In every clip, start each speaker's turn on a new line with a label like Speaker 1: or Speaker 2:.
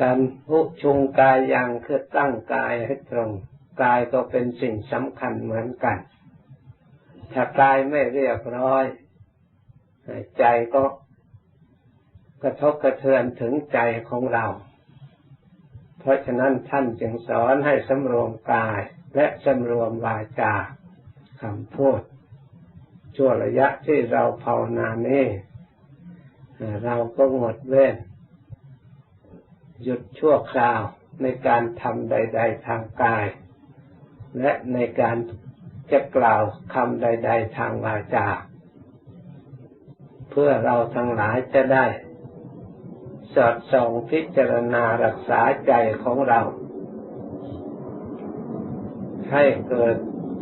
Speaker 1: การพุชุงกายอย่างคือตั้งกายให้ตรง กายก็เป็นสิ่งสำคัญเหมือนกัน ถ้ากายไม่เรียบร้อย ใจก็กระทบกระเทือนถึงใจของเรา เพราะฉะนั้นท่านจึงสอนให้สำรวมกายและสำรวมวาจาคำพูดช่วระยะที่เราภาวนานี้เราก็งดเว้น หยุดชั่วคราวในการทำใด ๆ ทางกาย และในการจะกล่าวคำใด ๆ ทางวาจา เพื่อเราทั้งหลายจะได้ สอดส่องพิจารณารักษาใจของเรา ให้เกิด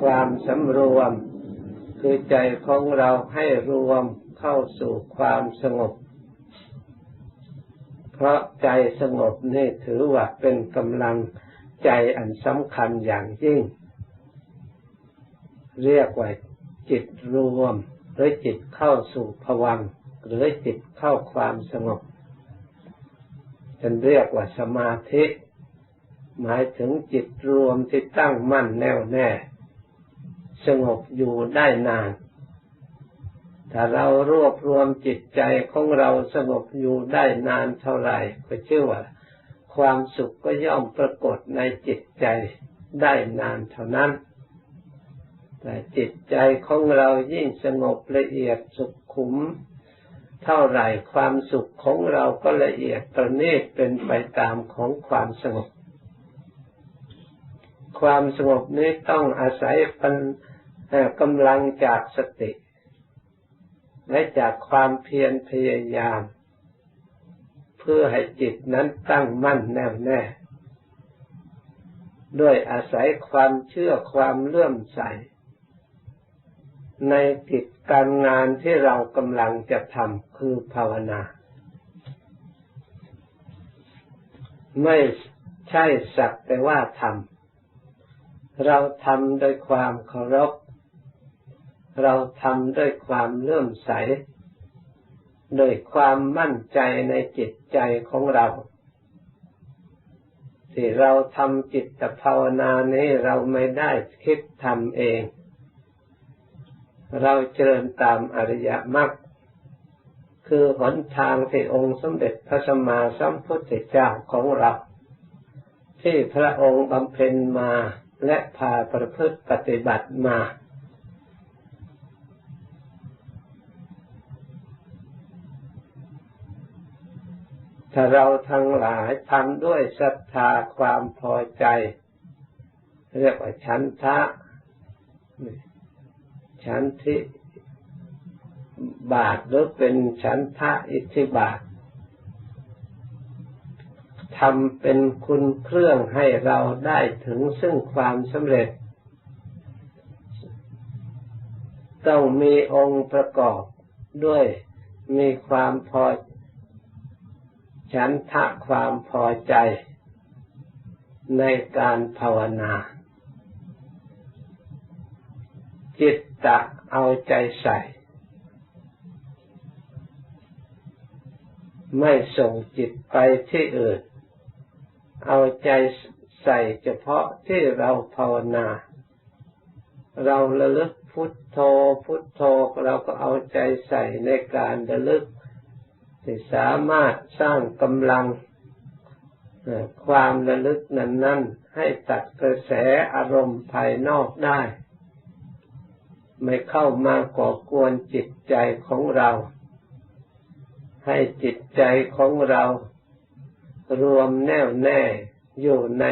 Speaker 1: ความสำรวม คือใจของเราให้รวมเข้าสู่ความสงบ เพราะใจสงบนี่ถือว่าเป็นกำลังใจอันสำคัญอย่างยิ่ง เรียกว่าจิตรวม หรือจิตเข้าสู่ภวังหรือจิตเข้าความสงบจนเรียกว่าสมาธิ หมายถึงจิตรวมที่ตั้งมั่นแน่วแน่ สงบอยู่ได้นาน ถ้าเรารวบรวมจิตใจของเราสงบอยู่ได้นานเท่าไหร่ก็ชื่อว่า ความสุขก็ย่อมปรากฏในจิตใจได้นานเท่านั้น แต่จิตใจของเรายิ่งสงบละเอียดสุขขุม เท่าไหร่ความสุขของเราก็ละเอียดประณีตเป็นไปตามของความสงบ ความสงบนี้ต้องอาศัยกำลังจากสติ และจากความเพียรพยายาม เพื่อให้จิตนั้นตั้งมั่นแน่วแน่ด้วยอาศัยความเชื่อความเลื่อมใส ในกิจการงานที่เรากำลังจะทำคือภาวนา ไม่ใช่สักแต่ว่าทำเราทำโดยความเคารพ เราทำด้วยความเลื่อมใสโดยความมั่นใจในจิตใจของเรา ที่เราทำจิตภาวนานี้เราไม่ได้คิดทำเอง เราเจริญตามอริยมรรคคือหนทางที่องค์สมเด็จพระสัมมาสัมพุทธเจ้าของเรา ที่พระองค์บำเพ็ญมาและพาประพฤติปฏิบัติมา ถ้าเราทั้งหลายทำด้วยศรัทธาความพอใจ เรียกว่าฉันทะ ฉันทิบาทหรือเป็นฉันทะอิทธิบาททำเป็นคุณเครื่องให้เราได้ถึงซึ่งความสำเร็จ ต้องมีองค์ประกอบด้วยมีความพอ ฉันทะความพอใจในการภาวนา จิตตะเอาใจใส่ ไม่ส่งจิตไปที่อื่น เอาใจใส่เฉพาะที่เราภาวนา เราระลึกพุทโธพุทโธเราก็เอาใจใส่ในการระลึก ที่สามารถสร้างกำลังความระลึกนั้นนั้นให้ตัดกระแสอารมณ์ภายนอกได้ ไม่เข้ามาก่อกวนจิตใจของเรา ให้จิตใจของเรา รวมแน่วแน่อยู่ใน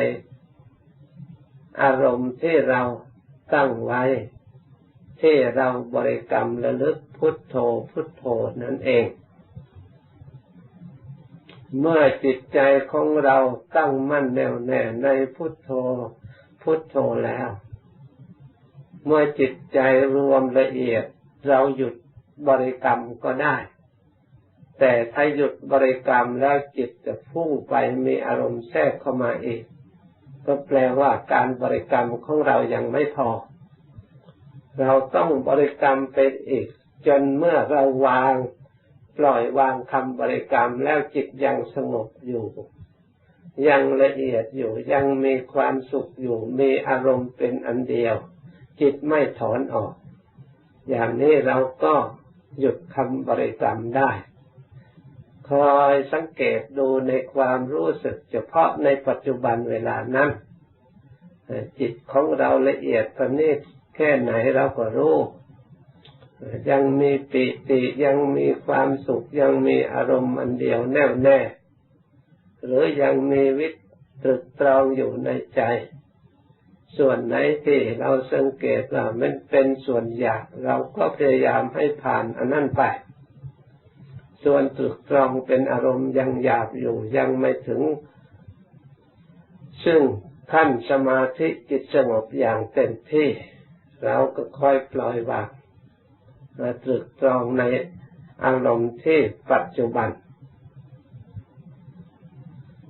Speaker 1: อารมณ์ที่เราตั้งไว้ ที่เราบริกรรมระลึกพุทโธพุทโธนั่นเอง เมื่อจิตใจของเราตั้งมั่นแน่วแน่ในพุทโธ พุทโธแล้ว เมื่อจิตใจรวมละเอียด เราหยุดบริกรรมก็ได้ แต่ถ้าหยุดบริกรรมแล้วจิตจะพุ่งไปมีอารมณ์แทรกเข้ามาอีก ก็แปลว่าการบริกรรมของเรายังไม่พอ เราต้องบริกรรมไปอีก จนเมื่อเราวาง ปล่อยวางคำบริกรรมแล้วจิตยังสงบอยู่ ยังละเอียดอยู่ยังมีความสุขอยู่ มีอารมณ์เป็นอันเดียว จิตไม่ถอนออก อย่างนี้เราก็หยุดคำบริกรรมได้ คอยสังเกตดูในความรู้สึกเฉพาะในปัจจุบันเวลานั้นจิตของเราละเอียดประณีตแค่ไหนเราก็รู้ ยังมีปิติยังมีความสุขยังมีอารมณ์อันเดียวแน่วแน่ หรือยังมีวิตรึกตรองอยู่ในใจ ส่วนไหนที่เราสังเกตว่ามันเป็นส่วนหยาบเราก็พยายามให้ผ่านอันนั้นไป ส่วนตรึกตรองเป็นอารมณ์ยังหยาบอยู่ยังไม่ถึง ซึ่งขั้นสมาธิจิตสงบอย่างเต็มที่ เราก็ค่อยปล่อยวาง มาตรึกตรองในอารมณ์ที่ปัจจุบัน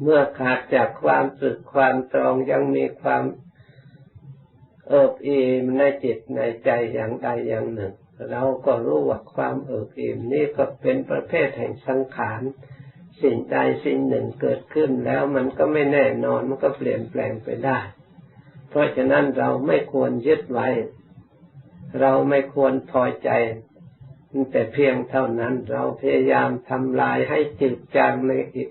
Speaker 1: เมื่อขาดจากความตรึกความตรองยังมีความเอิบอิ่มในจิตในใจอย่างใดอย่างหนึ่ง เราก็รู้ว่าความเอิบอิ่มนี้ก็เป็นประเภทแห่งสังขารสิ่งใดสิ่งหนึ่งเกิดขึ้นแล้วมันก็ไม่แน่นอนมันก็เปลี่ยนแปลงไปได้ เพราะฉะนั้นเราไม่ควรยึดไว้ เราไม่ควรพอใจแต่เพียงเท่านั้น เราพยายามทำลายให้จืดจางในอีก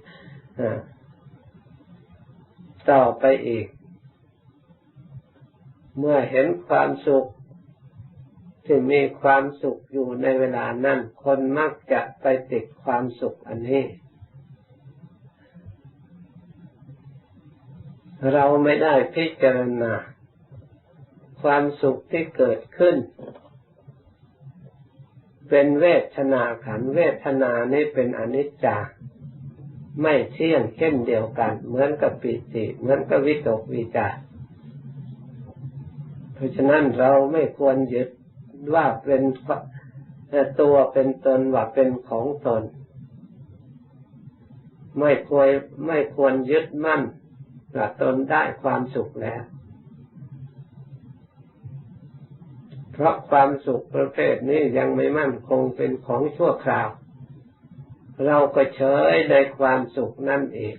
Speaker 1: ต่อไปอีก เมื่อเห็นความสุขที่มีความสุขอยู่ในเวลานั้น คนมักจะไปติดความสุขอันนี้ เราไม่ได้พิจารณา ความสุขที่เกิดขึ้น เป็นเวทนาขันเวทนานี้เป็นอนิจจาไม่เที่ยงเช่นเดียวกัน เหมือนกับปิติเหมือนกับวิตกวิจารเพราะฉะนั้นเราไม่ควรยึดว่าเป็นตัวเป็นตนว่าเป็นของตน ไม่ควรไม่ควรยึดมั่นว่าตนได้ความสุขแล้ว เพราะความสุขประเภทนี้ยังไม่มั่นคงเป็นของชั่วคราว เราก็เฉยในความสุขนั่นเอง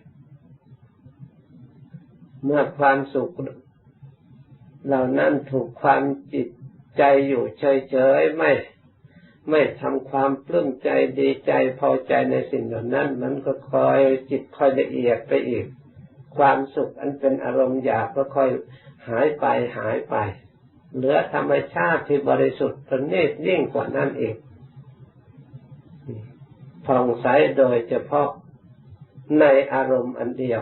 Speaker 1: เมื่อความสุข เหล่านั้นถูกความจิตใจอยู่เฉยๆไม่ไม่ทำความปลื้มใจดีใจพอใจในสิ่งเหล่านั้น มันก็คอยจิตคอยละเอียดไปอีก ความสุขอันเป็นอารมณ์หยาบก็ค่อยหายไปหายไป เหลือธรรมชาติที่บริสุทธิ์ประณีตยิ่งกว่านั้นเองผ่องใสโดยเฉพาะในอารมณ์อันเดียว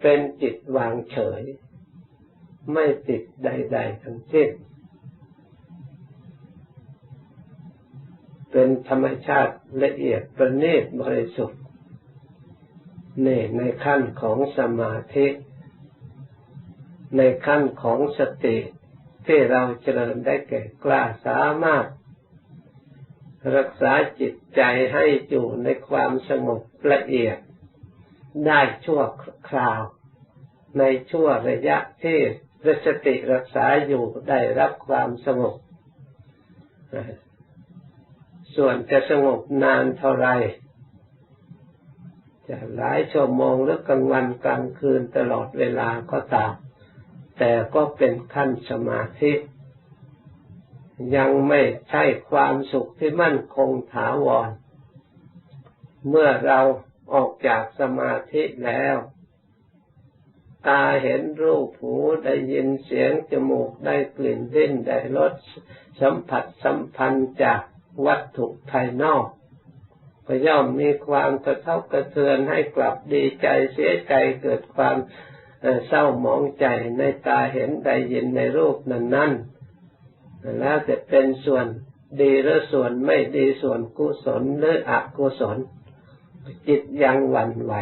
Speaker 1: เป็นจิตวางเฉย ไม่ติดใด ๆ ทั้งสิ้นเป็นธรรมชาติละเอียดประณีตบริสุทธิ์นี่ในขั้นของสมาธิ ในขั้นของสติที่เราเจริญได้แก่กล้าสามารถ รักษาจิตใจให้อยู่ในความสงบละเอียด ได้ชั่วคราว ในชั่วระยะที่รสติรักษาอยู่ได้รับความสงบ ส่วนจะสงบนานเท่าไร จะหลายชั่วโมงหรือกลางวันกลางคืนตลอดเวลาก็ตาม แต่ก็เป็นขั้นสมาธิ ยังไม่ใช่ความสุขที่มั่นคงถาวร เมื่อเราออกจากสมาธิแล้ว ตาเห็นรูปหูได้ยินเสียงจมูกได้กลิ่นลิ้นได้รสสัมผัสสัมพันธ์จากวัตถุภายนอกก็ย่อมมีความกระทบกระเทือนให้กลับดีใจเสียใจเกิดความ เศร้าหมองใจในตาเห็นได้ยินในรูปนั้นนั่นแล้วจะเป็นส่วนดีหรือส่วนไม่ดีส่วนกุศลหรืออกุศล จิตยังหวั่นไหว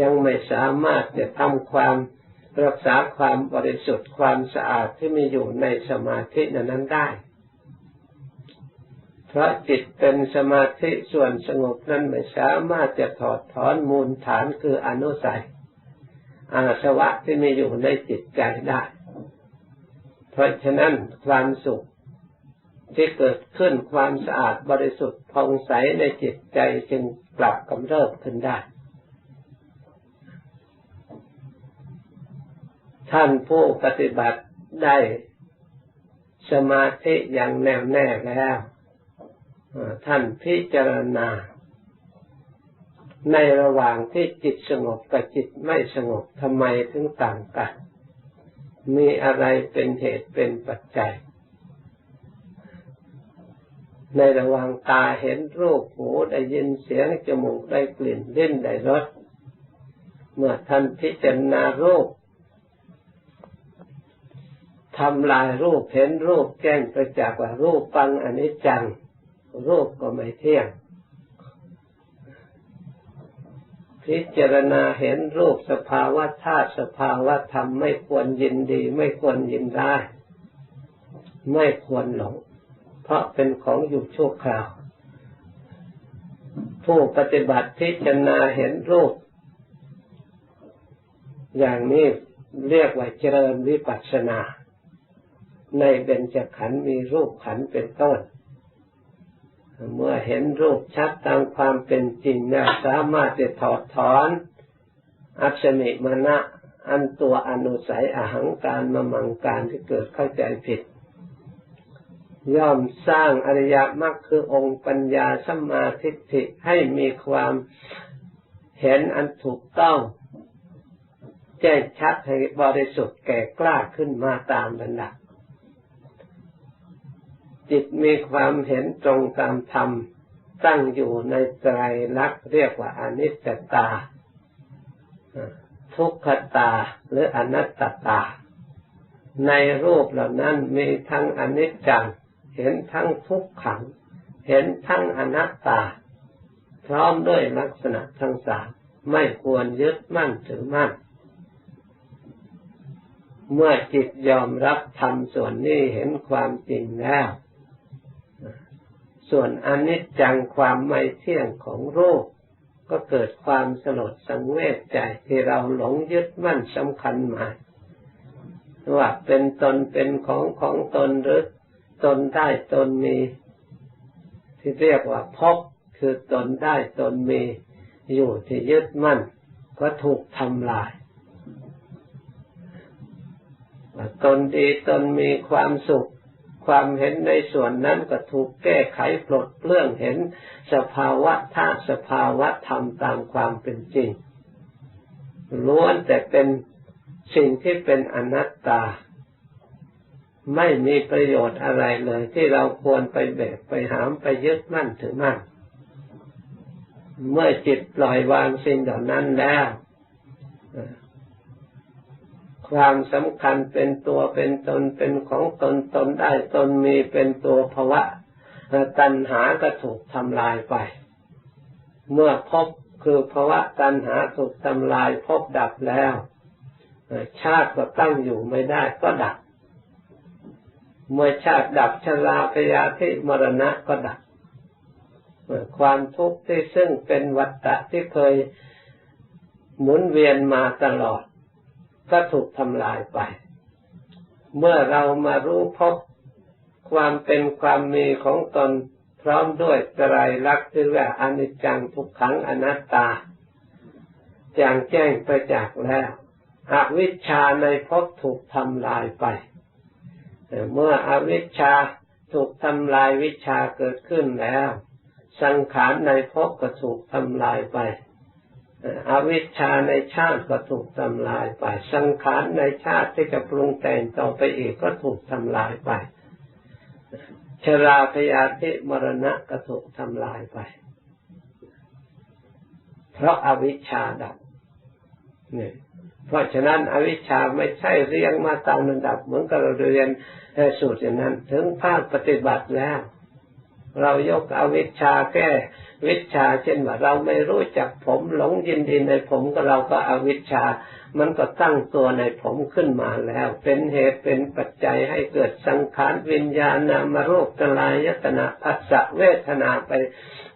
Speaker 1: ยังไม่สามารถจะทำความรักษาความบริสุทธิ์ความสะอาดที่มีอยู่ในสมาธินั้นได้ เพราะจิตเป็นสมาธิส่วนสงบนั้นไม่สามารถจะถอดถอนมูลฐานคืออนุสัย อาสวะที่มีอยู่ในจิตใจได้ เพราะฉะนั้นความสุขที่เกิดขึ้นความสะอาดบริสุทธิ์ผ่องใสในจิตใจจึงกลับกำเริบขึ้นได้ ท่านผู้ปฏิบัติได้สมาธิอย่างแน่วแน่แล้ว ท่านพิจารณา ในระหว่างที่จิตสงบกับจิตไม่สงบทำไมถึงต่างกัน มีอะไรเป็นเหตุเป็นปัจจัย ในระหว่างตาเห็นรูปหูได้ยินเสียงจมูกได้กลิ่นเล่นได้รสเมื่อท่านพิจารณารูปทำลายรูปเห็นรูปแจ้งประจักษ์ว่ารูปปังอนิจจัง รูปก็ไม่เที่ยง พิจารณาเห็นรูปสภาวะธาตุสภาวะธรรมไม่ควรยินดี ไม่ควรยินได้ไม่ควรหลง เพราะเป็นของอยู่ชั่วคราว ผู้ปฏิบัติพิจารณาเห็นรูป อย่างนี้เรียกว่าเจริญวิปัสสนา ในเบญจขันธ์มีรูปขันธ์เป็นต้น เมื่อเห็นรูปชัดตามความเป็นจริงแล้วสามารถจะถอดถอนอัศมิมณะอันตัวอนุสัยอหังการมมังการที่เกิดเข้าใจผิด ย่อมสร้างอริยมรรคคือองค์ปัญญาสัมมาทิฏฐิให้มีความเห็นอันถูกต้องแจ้งชัดให้บริสุทธิ์แก่กล้าขึ้นมาตามระดับ จิตมีความเห็นตรงตามธรรม ตั้งอยู่ในไตรลักษณ์เรียกว่าอนิจจตา ทุกขตาหรืออนัตตา ในรูปเหล่านั้นมีทั้งอนิจจัง เห็นทั้งทุกขัง เห็นทั้งอนัตตา พร้อมด้วยลักษณะทั้งสามไม่ควรยึดมั่นถือมั่น เมื่อจิตยอมรับธรรมส่วนนี้เห็นความจริงแล้ว ส่วนอนิจจังความไม่เที่ยงของรูป ก็เกิดความสลดสังเวชใจที่เราหลงยึดมั่นสำคัญมาว่าเป็นตนเป็นของของตนหรือตนได้ตนมี ที่เรียกว่าพบคือตนได้ตนมี อยู่ที่ยึดมั่น ก็ถูกทำลายตนดีตนมีความสุข ความเห็นในส่วนนั้นก็ถูกแก้ไขปลดเปลื้องเห็นสภาวะธาตุสภาวะธรรมตามความเป็นจริงล้วนแต่เป็นสิ่งที่เป็นอนัตตา ไม่มีประโยชน์อะไรเลย ที่เราควรไปแบกไปหามไปยึดมั่นถือมั่น เมื่อจิตปล่อยวางสิ่งเหล่านั้นแล้ว ความสำคัญเป็นตัวเป็นตนเป็นของตนตนได้ตนมีเป็นตัวภาวะตัณหาก็ถูกทำลายไป เมื่อพบคือภาวะตัณหาถูกทำลายพบดับแล้ว ชาติก็ตั้งอยู่ไม่ได้ก็ดับ เมื่อชาติดับชราพยาธิมรณะก็ดับความทุกข์ที่ซึ่งเป็นวัฏฏะที่เคยหมุนเวียนมาตลอด ก็ถูกทำลายไป เมื่อเรามารู้พบความเป็นความมีของตนพร้อมด้วยไตรลักษณ์ที่ว่าอนิจจังทุกขังอนัตตาจางแจ้งไปจากแล้วอวิชชาในภพถูกทำลายไป เมื่ออวิชชาถูกทำลายวิชาเกิดขึ้นแล้ว สังขารในภพก็ถูกทำลายไป อวิชชาในชาติก็ถูกทำลายไป สังขารในชาติที่จะปรุงแต่งต่อไปอีกก็ถูกทำลายไป ชราพยาธิมรณะก็ถูกทำลายไป เพราะอาวิชชาดับนี่เพราะฉะนั้นอวิชชาไม่ใช่เรียงมาตามระดับเหมือนกับเราเรียนสูตรอย่างนั้น ถึงภาคปฏิบัติแล้ว เรายกอวิชชาแก้วิชาเช่นว่าเราไม่รู้จักผมหลงยินดีในผมก็เราก็อวิชชา มันก็ตั้งตัวในผมขึ้นมาแล้ว เป็นเหตุเป็นปัจจัยให้เกิดสังขารวิญญาณนามรูปกลายตนะภัสสะเวทนาไป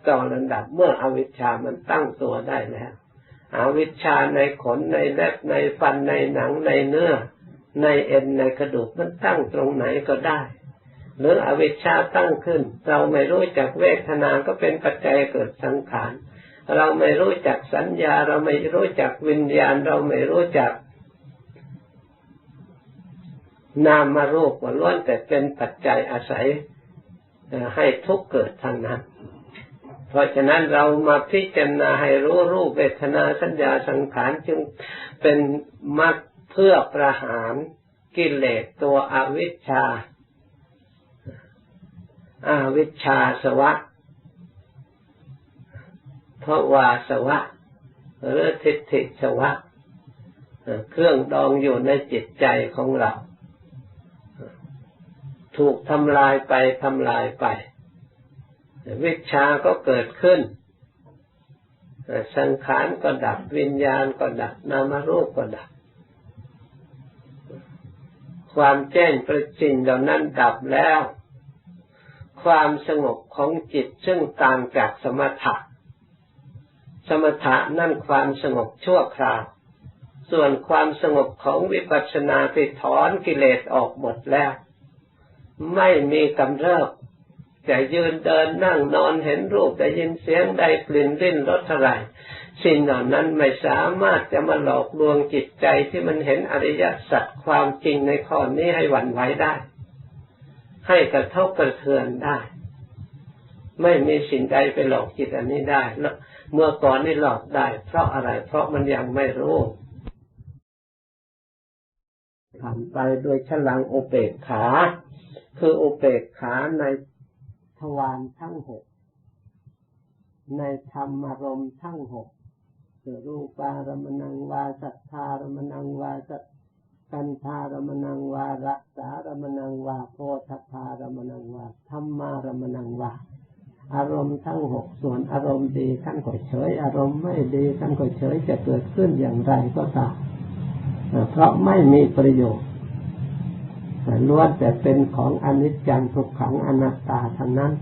Speaker 1: ต่อระดับเมื่ออวิชชามันตั้งตัวได้แล้วอวิชชาในขนในเล็บในฟันในหนังในเนื้อ ในเอ็นในกระดูกมันตั้งตรงไหนก็ได้ หรืออวิชชาตั้งขึ้น เราไม่รู้จักเวทนา ก็เป็นปัจจัยเกิดสังขาร เราไม่รู้จักสัญญา เราไม่รู้จักวิญญาณ เราไม่รู้จัก นามารูปว่าล้วนแต่เป็นปัจจัยอาศัยให้ทุกเกิดทางนั้น เพราะฉะนั้นเรามาพิจารณาให้รู้รูปเวทนาสัญญาสังขารจึงเป็นมรรคเพื่อประหารกิเลสตัวอวิชชา อาวิชชาสวะเพระวาสวะหรือทิฏฐิสวะเครื่องดองอยู่ในจิตใจของเรา ถูกทำลายไปทำลายไป วิชาก็เกิดขึ้น สังขารก็ดับวิญญาณก็ดับนามรูปก็ดับ ความแจ้งประจินเหล่านั้นดับแล้ว ความสงบของจิตซึ่งต่างจากสมถะ สมถะนั่นความสงบชั่วคราว ส่วนความสงบของวิปัสสนาที่ถอนกิเลสออกหมดแล้ว ไม่มีกำเริบจะยืนเดินนั่งนอนเห็นรูปได้ยินเสียงได้กลิ่นลิ้นรสอะไรสิ่งเหล่านั้นไม่สามารถจะมาหลอกลวงจิตใจที่มันเห็นอริยสัจความจริงในข้อนี้ให้หวั่นไหวได้ ให้กระทบกระเทือนได้ ไม่มีสิ่งใดไปหลอกจิตอันนี้ได้เมื่อก่อนนี่หลอกได้ เพราะอะไร เพราะมันยังไม่รู้ผ่านไปโดยฉลังโอเปกขา คือโอเปกขาในทวารทั้งหก ในธรรมารมทั้งหกคือรูปารมณังวาสัทธารมณังวาสั กันธารมณังวารักษารมณังวาโพธพารมณังวาธรรมารมณังวาอารมณ์ทั้งหกส่วนอารมณ์ดีท่านก็เฉย อารมณ์ไม่ดีท่านก็เฉยจะเกิดขึ้นอย่างไรก็ตามเพราะไม่มีประโยชน์ล้วนแต่เป็นของอนิจจังทุกขังอนัตตาทั้งนั้น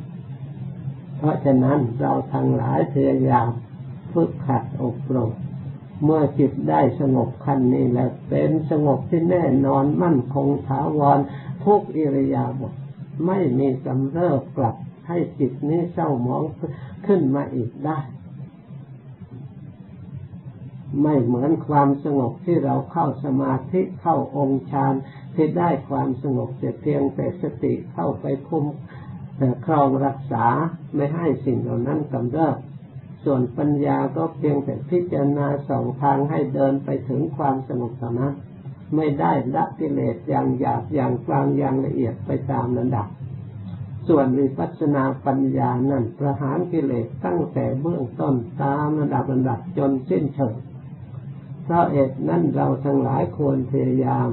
Speaker 1: เพราะฉะนั้นเราทั้งหลายพยายามฝึกขัดอบรม เมื่อจิตได้สงบขั้นนี้แล้วเป็นสงบที่แน่นอนมั่นคงถาวรทุกอิริยาบถไม่มีกำเริบกลับให้จิตนี้เศร้าหมองขึ้นมาอีกได้ ไม่เหมือนความสงบที่เราเข้าสมาธิเข้าองค์ฌานที่ได้ความสงบแต่เพียงแต่สติเข้าไปคุมครองรักษาไม่ให้สิ่งเหล่านั้นกำเริบ ส่วนปัญญาก็เพียงแต่พิจารณาสองทางให้เดินไปถึงความสงบเท่านั้นไม่ได้ละกิเลสอย่างหยาบอย่างกลางอย่างละเอียดไปตามระดับ ส่วนวิปัสสนาปัญญานั้นประหารกิเลสตั้งแต่เบื้องต้นตามระดับระดับจนสิ้นเชิงพราะเหตุนั้นเราทั้งหลายควรพยายาม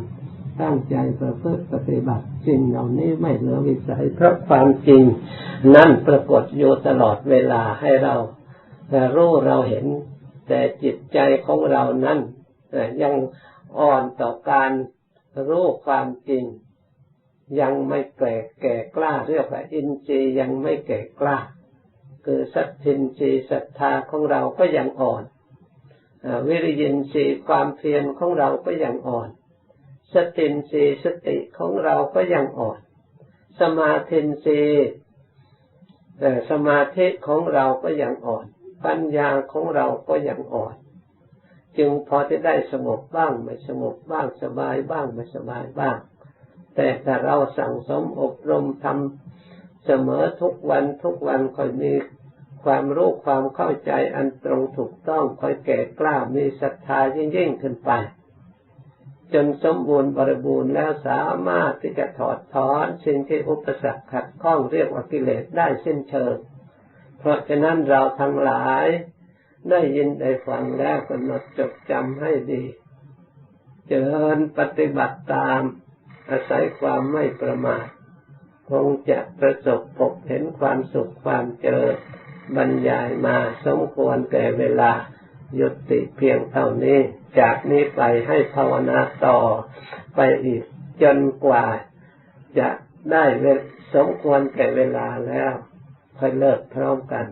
Speaker 1: ตั้งใจประพฤติปฏิบัติสิ่งเหล่านี้ไม่เหลือวิสัยเพราะความจริง นั่นปรากฏอยู่ตลอดเวลาให้เรา รู้เราเห็น แต่จิตใจของเรานั้นยังอ่อนต่อการรู้ความจริง ยังไม่แก่แก่กล้าเรียกว่าอินทรีย์ยังไม่แก่กล้า คือสัตทินทรีย์ศรัทธาของเราก็ยังอ่อนวิริยินทรีย์ความเพียรของเราก็ยังอ่อน สตินทรีย์สติของเราก็ยังอ่อน สมาธินทรีย์สมาธิของเราก็ยังอ่อน ปัญญาของเราก็ยังอ่อน จึงพอจะได้สงบบ้างไม่สงบบ้างสบายบ้างไม่สบายบ้าง แต่ถ้าเราสั่งสมอบรมทำเสมอทุกวันทุกวันคอยมีความรู้ความเข้าใจอันตรงถูกต้องคอยแก่กล้ามีศรัทธายิ่งยิ่งขึ้นไป จนสมบูรณ์บริบูรณ์แล้วสามารถที่จะถอดถอนสิ่งที่อุปสรรคขัดข้องเรียกว่ากิเลสได้สิ้นเชิง เพราะฉะนั้นเราทั้งหลายได้ยินได้ฟังแล้วกำหนดจดจำให้ดี เจริญปฏิบัติตามอาศัยความไม่ประมาทคงจะประสบพบเห็นความสุขความเจริญบรรยายมาสมควรแก่เวลายุติเพียงเท่านี้ จากนี้ไปให้ภาวนาต่อไปอีกจนกว่าจะได้สมควรแก่เวลาแล้ว ค่อยเลิกพร้อมกัน